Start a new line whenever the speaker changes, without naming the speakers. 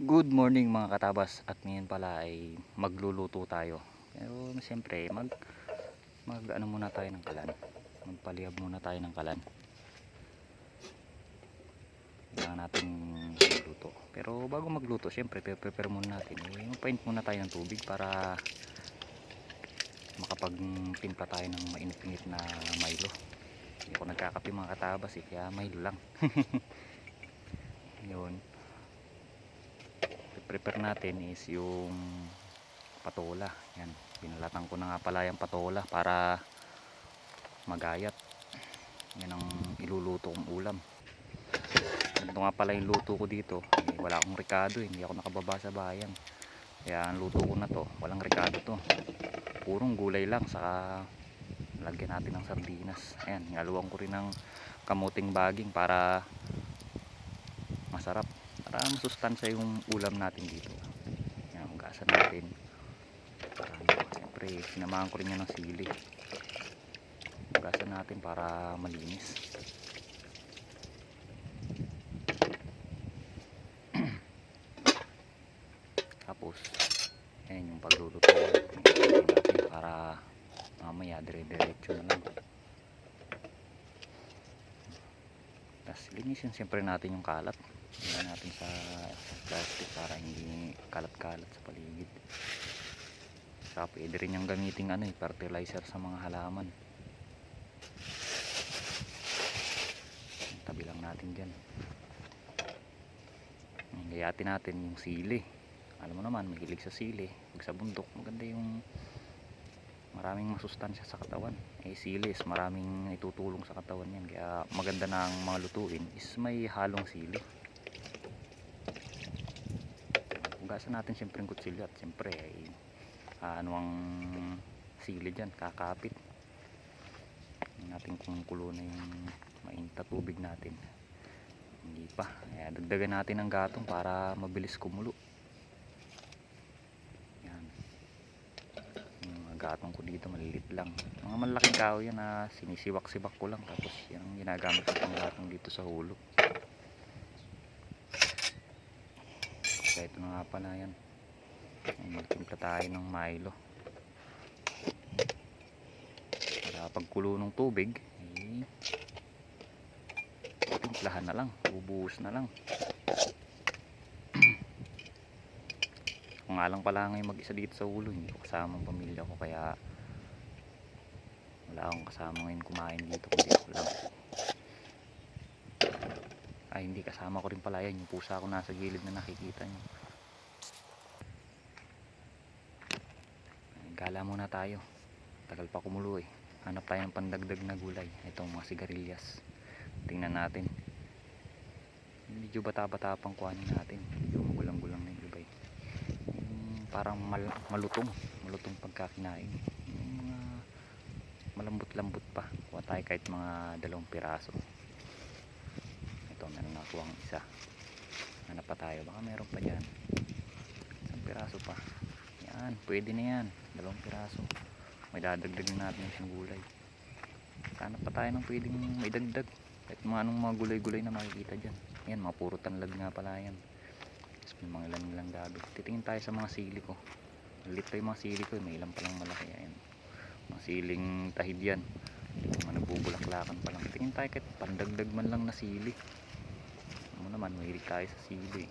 Good morning mga katabas at ngayon pala ay magluluto tayo. Pero siyempre mag mag ano muna tayo ng kalan. Magpalihab muna tayo ng kalan. Kailangan natin magluto. Pero bago magluto, siyempre prepare muna natin. Magpaint muna tayo ng tubig para makapagtimpla tayo ng mainit-init na Milo. Hindi ako nagkakape mga katabas eh, kaya Milo lang. Yun prepare natin is yung patola. Yan. Binalatan ko na nga pala yung patola para magayat. Yan ang iluluto kong ulam. Ito nga pala yung luto ko dito. Eh, wala akong rekado. eh. Hindi ako nakababa sa bayan. Kaya ang luto ko na to, walang rekado to. Purong gulay lang. Saka lagyan natin ng sardinas. Ayan, ngaluan ko rin ng kamuting baging para masarap para masustansya yung ulam natin dito. Yan hugasan natin. Para siyempre sinamahan ko rin yan ng sili. Hugasan natin para malinis. Tapos yan yung pagluluto natin para mamaya dire-diretso na lang. Tapos linisin siyempre natin yung kalat Lagyan natin sa plastic para hindi kalat-kalat sa paligid. Saka pwede rin yung gamitin ano, eh, fertilizer sa mga halaman. Tabi lang natin dyan. Gayatin natin yung sili. Alam mo naman, mahilig sa sili. Pag sa bundok, maganda yung maraming masustansya sa katawan. Eh sili is maraming itutulong sa katawan yan. Kaya maganda ang mga lutuin is may halong sili. Hugasan natin siyempre yung kutsilyo at siyempre ay ah, ano ang sili dyan kakapit. Natin kung kulo na yung mainit na tubig natin. Hindi pa. Kaya dagdagan natin ng gatong para mabilis kumulo. Yan. Yung gatong ko dito malilit lang. Mga malaking kahoy yan na sinisiwak-siwak ko lang. Tapos yan ang ginagamit ko gatong dito sa hulog kaya ito na nga pala yan. Magtimpla tayo ng Milo. Para pagkulo ng tubig eh, timplahan na lang. Ubuhos na lang. Kung nga lang pala ngayon mag isa dito sa ulo. Hindi ko kasama ang pamilya ko kaya wala akong kasama ngayon kumain dito kundi ako lang ay hindi kasama ko rin pala yan yung pusa ko nasa gilid na nakikita nyo gala muna tayo. Tagal pa kumulo eh. Hanap tayo ng pandagdag na gulay. Itong mga sigarilyas. Tingnan natin. Medyo bata-bata pang kuhanin natin. Medyo magulang-gulang na yung ibay yung parang mal malutong. Malutong pagkakinain. Yung mga malambot-lambot pa. Kuha tayo kahit mga dalawang piraso ito meron na kuwang isa. Hanap pa tayo. Baka meron pa dyan. Isang piraso pa. Yan pwede na yan. Dalawang piraso. May dadagdag na natin yung gulay. Sana pa tayo ng pwedeng may dagdag. Kahit mga anong mga gulay-gulay na makikita dyan. Yan mga puro tanlag nga pala yan. Tapos may mga ilan ilang gabi. Titingin tayo sa mga sili ko. Malit pa yung mga sili ko. May ilan palang malaki. Yan mga siling tahid yan. Mga nagbubulaklakan pa lang. Tingin tayo kahit pandagdag man lang na sili ano naman mahilig tayo sa sili